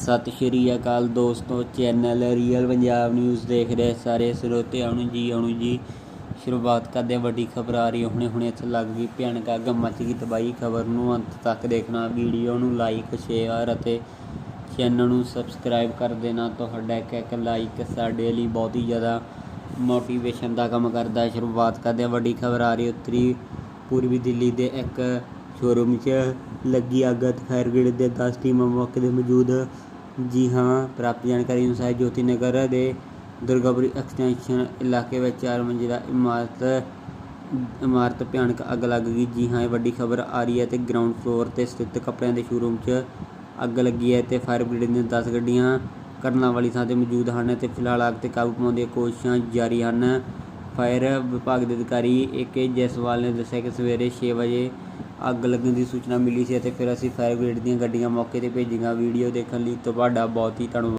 ਸਤਿ ਸ਼੍ਰੀ ਅਕਾਲ ਦੋਸਤੋ, channel real Punjab news ਦੇਖ ਰਹੇ ਸਾਰੇ ਸਰੋਤਿਆਂ ਨੂੰ ਜੀ ਆਉਣ ਜੀ। ਸ਼ੁਰੂਆਤ ਕਰਦੇ ਵੱਡੀ ਖਬਰ ਆ ਰਹੀ ਹੈ। ਹੁਣੇ ਹੁਣੇ ਇੱਥੇ ਲੱਗ ਗਈ ਭਿਆਨਕ ਅੱਗ, ਮੱਚ ਗਈ ਤਬਾਹੀ ਖਬਰ ਨੂੰ। ਅੰਤ ਤੱਕ ਦੇਖਣਾ, ਵੀਡੀਓ ਨੂੰ ਲਾਈਕ ਸ਼ੇਅਰ ਅਤੇ ਚੈਨਲ ਨੂੰ ਸਬਸਕ੍ਰਾਈਬ ਕਰ ਦੇਣਾ। ਤੁਹਾਡਾ ਇੱਕ ਇੱਕ ਲਾਈਕ ਸਾਡੇ ਲਈ ਬਹੁਤ ਹੀ ਜ਼ਿਆਦਾ ਮੋਟੀਵੇਸ਼ਨ ਦਾ ਕੰਮ ਕਰਦਾ ਹੈ। ਸ਼ੁਰੂਆਤ ਕਰਦੇ ਵੱਡੀ ਖਬਰ ਆ ਰਹੀ ਉੱਤਰੀ ਪੂਰਬੀ ਦਿੱਲੀ ਦੇ ਇੱਕ ਸ਼ੋਰੂਮ 'ਚ ਲੱਗੀ ਅੱਗ ਅਤੇ ਫਾਇਰ ਬ੍ਰਿਗੇਡ ਦੇ 10 ਟੀਮਾਂ ਮੌਕੇ 'ਤੇ ਮੌਜੂਦ ਜੀ ਹਾਂ, ਪ੍ਰਾਪਤ ਜਾਣਕਾਰੀ ਅਨੁਸਾਰ ਜੋਤੀ ਨਗਰ ਦੇ ਦੁਰਗਾਪੁਰੀ ਐਕਸਟੈਂਸ਼ਨ ਇਲਾਕੇ ਵਿੱਚ ਚਾਰ ਮੰਜ਼ਿਲਾ ਇਮਾਰਤ ਇਮਾਰਤ ਭਿਆਨਕ ਅੱਗ ਲੱਗ ਗਈ। ਜੀ ਹਾਂ, ਇਹ ਵੱਡੀ ਖਬਰ ਆ ਰਹੀ ਹੈ ਤੇ ਗਰਾਊਂਡ ਫਲੋਰ ਤੇ ਸਥਿਤ ਕੱਪੜਿਆਂ ਦੇ ਸ਼ੋਰੂਮ 'ਚ ਅੱਗ ਲੱਗੀ ਹੈ ਤੇ ਫਾਇਰ ਬ੍ਰਿਗੇਡ ਦੀਆਂ 10 ਗੱਡੀਆਂ ਕਰਨਾ ਵਾਲੀ ਥਾਂ ਤੇ ਮੌਜੂਦ ਹਨ ਤੇ ਫਿਲਹਾਲ ਅੱਗ ਤੇ ਕਾਬੂ ਪਾਉਣ ਦੀਆਂ ਕੋਸ਼ਿਸ਼ਾਂ ਜਾਰੀ ਹਨ। ਫਾਇਰ ਵਿਭਾਗ ਦੇ ਅਧਿਕਾਰੀ ਏ ਕੇ ਜੈਸਵਾਲ ਨੇ ਦੱਸਿਆ ਕਿ ਸਵੇਰੇ 6 ਵਜੇ ਅੱਗ ਲੱਗਣ ਦੀ ਸੂਚਨਾ ਮਿਲੀ ਸੀ ਅਤੇ ਫਿਰ ਅਸੀਂ ਫਾਇਰ ਬ੍ਰਿਗੇਡ ਦੀਆਂ ਗੱਡੀਆਂ ਮੌਕੇ ਤੇ ਭੇਜੀਆਂ। ਵੀਡੀਓ ਦੇਖਣ ਲਈ ਤੁਹਾਡਾ ਬਹੁਤ ਹੀ ਧੰਨਵਾਦ।